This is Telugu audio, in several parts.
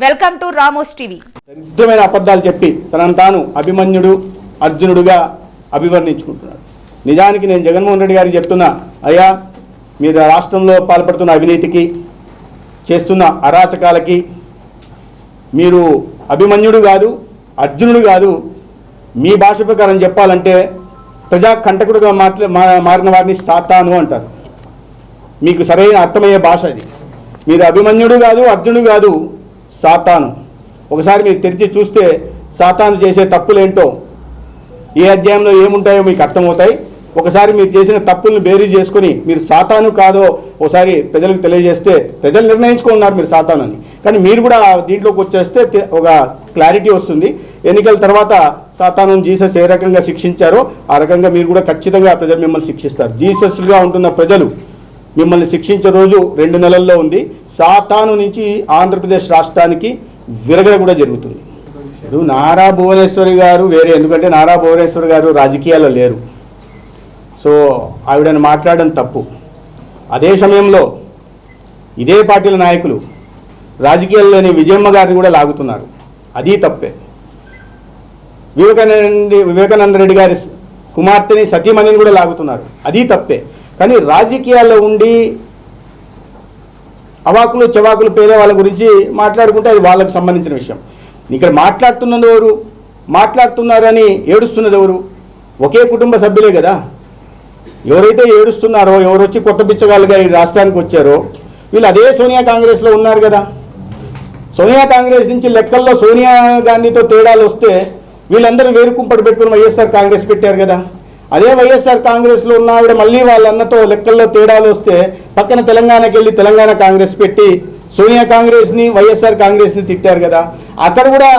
Welcome to Ramos TV. దరిద్రమైన అబద్ధాలు చెప్పి తనను తాను అభిమన్యుడు అర్జునుడుగా అభివర్ణించుకుంటున్నాడు. నిజానికి నేను జగన్మోహన్ రెడ్డి గారికి చెప్తున్నా అయ్యా మీరు రాష్ట్రంలో పాల్పడుతున్న అవినీతికి చేస్తున్న అరాచకాలకి మీరు అభిమన్యుడు కాదు అర్జునుడు కాదు మీ భాష ప్రకారం చెప్పాలంటే ప్రజా కంటకుడుగా మాట్లా మా- మారిన వారిని సాతాను అంటారు. మీకు సరైన అర్థమయ్యే భాష అది. మీరు అభిమన్యుడు కాదు అర్జునుడు కాదు సాతాను. ఒకసారి మీరు తెరిచి చూస్తే సాతాను చేసే తప్పులేంటో ఏ అధ్యాయంలో ఏముంటాయో మీకు అర్థమవుతాయి. ఒకసారి మీరు చేసిన తప్పుల్ని బేరీ చేసుకుని మీరు సాతాను కాదో ఒకసారి ప్రజలకు తెలియజేస్తే ప్రజలు నిర్ణయించుకున్నారు మీరు సాతాను అని కానీ మీరు కూడా దీంట్లోకి వచ్చేస్తే ఒక క్లారిటీ వస్తుంది. ఎన్నికల తర్వాత సాతాను జీసస్ ఏ రకంగా శిక్షించారో ఆ రకంగా మీరు కూడా ఖచ్చితంగా ప్రజలు మిమ్మల్ని శిక్షిస్తారు. జీసస్గా ఉంటున్న ప్రజలు మిమ్మల్ని శిక్షించే రోజు రెండు నెలల్లో ఉంది. సాతాను నుంచి ఆంధ్రప్రదేశ్ రాష్ట్రానికి విరగడ కూడా జరుగుతుంది. ఇప్పుడు నారా భువనేశ్వరి గారు వేరే ఎందుకంటే నారా భువనేశ్వరి గారు రాజకీయాల్లో లేరు. సో ఆవిడని మాట్లాడడం తప్పు. అదే సమయంలో ఇదే పార్టీల నాయకులు రాజకీయాల్లోని విజయమ్మ గారిని కూడా లాగుతున్నారు. అది తప్పే. వివేకానంద వివేకానంద రెడ్డి గారి కుమార్తెని సతీమణిని కూడా లాగుతున్నారు. అది తప్పే. కానీ రాజకీయాల్లో ఉండి అవాకులు చవాకులు పేరే వాళ్ళ గురించి మాట్లాడుకుంటే అది వాళ్ళకు సంబంధించిన విషయం. ఇక్కడ మాట్లాడుతున్నది ఎవరు? మాట్లాడుతున్నారని ఏడుస్తున్నది ఎవరు? ఒకే కుటుంబ సభ్యులే కదా. ఎవరైతే ఏడుస్తున్నారో ఎవరు వచ్చి కొత్త పిచ్చగాళ్ళుగా ఈ రాష్ట్రానికి వచ్చారో వీళ్ళు అదే సోనియా కాంగ్రెస్లో ఉన్నారు కదా. సోనియా కాంగ్రెస్ నుంచి లెక్కల్లో సోనియా గాంధీతో తేడాలు వస్తే వీళ్ళందరూ వేరు కుంపడి పెట్టుకుని వైఎస్ఆర్ కాంగ్రెస్ పెట్టారు కదా. అదే వైఎస్ఆర్ కాంగ్రెస్లో ఉన్న ఆవిడ మళ్ళీ వాళ్ళ అన్నతో లెక్కల్లో తేడాలు వస్తే పక్కన తెలంగాణకి వెళ్ళి తెలంగాణ కాంగ్రెస్ పెట్టి సోనియా కాంగ్రెస్ని వైఎస్ఆర్ కాంగ్రెస్ని తిట్టారు కదా. అక్కడ కూడా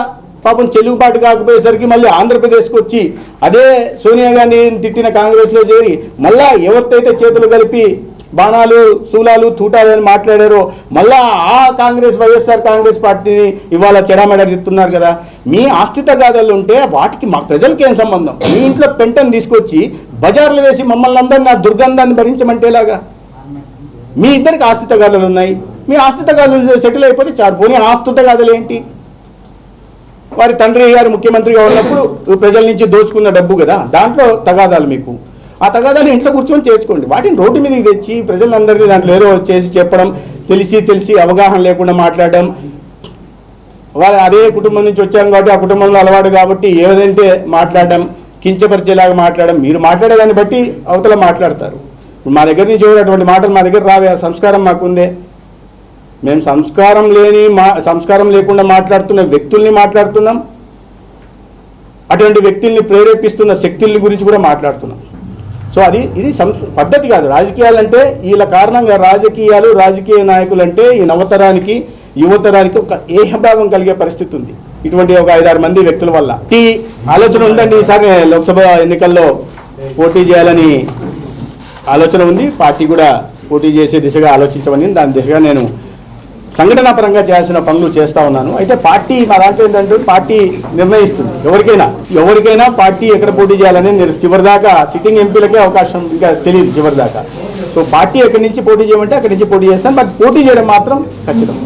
పాపం చెల్లుబాటు కాకపోయేసరికి మళ్ళీ ఆంధ్రప్రదేశ్కి వచ్చి అదే సోనియా గాంధీని తిట్టిన కాంగ్రెస్లో చేరి మళ్ళా ఎవరితైతే చేతులు కలిపి బాణాలు శూలాలు తూటాలు అని మాట్లాడారో మళ్ళా ఆ కాంగ్రెస్ వైఎస్ఆర్ కాంగ్రెస్ పార్టీని ఇవాళ చెడామెడగెత్తున్నారు కదా. మీ ఆస్తి గాథలు ఉంటే వాటికి మా ప్రజలకి ఏం సంబంధం? మీ ఇంట్లో పెంటను తీసుకొచ్చి బజార్లు వేసి మమ్మల్ని అందరినీ ఆ దుర్గంధాన్ని భరించమంటేలాగా మీ ఇద్దరికి ఆస్తి ఉన్నాయి. మీ ఆస్తి సెటిల్ అయిపోతే చాలు. పోనీ ఆస్తి ఏంటి? వారి తండ్రి గారు ముఖ్యమంత్రిగా ఉన్నప్పుడు ప్రజల నుంచి దోచుకున్న డబ్బు కదా. దాంట్లో తగాదాలు మీకు. ఆ తగాదాలు ఇంట్లో కూర్చొని చేర్చుకోండి. వాటిని రోడ్డు మీదకి తెచ్చి ప్రజలందరినీ దాంట్లో ఏదో చేసి చెప్పడం తెలిసి తెలిసి అవగాహన లేకుండా మాట్లాడడం. వాళ్ళు అదే కుటుంబం నుంచి వచ్చాం కాబట్టి ఆ కుటుంబంలో అలవాటు కాబట్టి ఏదంటే మాట్లాడడం కించపరిచేలాగా మాట్లాడడం. మీరు మాట్లాడేదాన్ని బట్టి అవతల మాట్లాడతారు. మా దగ్గర నుంచి ఎవరు అటువంటి మాటలు మా దగ్గర రావే ఆ సంస్కారం మాకుందే. మేము సంస్కారం లేని మా సంస్కారం లేకుండా మాట్లాడుతున్న వ్యక్తుల్ని మాట్లాడుతున్నాం. అటువంటి వ్యక్తుల్ని ప్రేరేపిస్తున్న శక్తుల్ని గురించి కూడా మాట్లాడుతున్నాం. సో అది ఇది సంస్ పద్ధతి కాదు. రాజకీయాలు అంటే వీళ్ళ కారణంగా రాజకీయాలు రాజకీయ నాయకులు అంటే ఈ నవతరానికి యువతరానికి ఒక ఏహభావం కలిగే పరిస్థితి ఉంది ఇటువంటి ఒక ఐదారు మంది వ్యక్తుల వల్ల. ఈ ఆలోచన ఉందండి ఈసారి లోక్సభ ఎన్నికల్లో పోటీ చేయాలని ఆలోచన ఉంది. పార్టీ కూడా పోటీ చేసే దిశగా ఆలోచించమని దాని దిశగా నేను సంఘటనాపరంగా చేయాల్సిన పనులు చేస్తా ఉన్నాను. అయితే పార్టీ మా దాంట్లో ఏంటంటే పార్టీ నిర్ణయిస్తుంది. ఎవరికైనా ఎవరికైనా పార్టీ ఎక్కడ పోటీ చేయాలని చివరిదాకా సిట్టింగ్ ఎంపీలకే అవకాశం ఇంకా తెలియదు చివరిదాకా సో పార్టీ ఎక్కడి నుంచి పోటీ చేయమంటే అక్కడి నుంచి పోటీ చేస్తాను. బట్ పోటీ చేయడం మాత్రం ఖచ్చితం.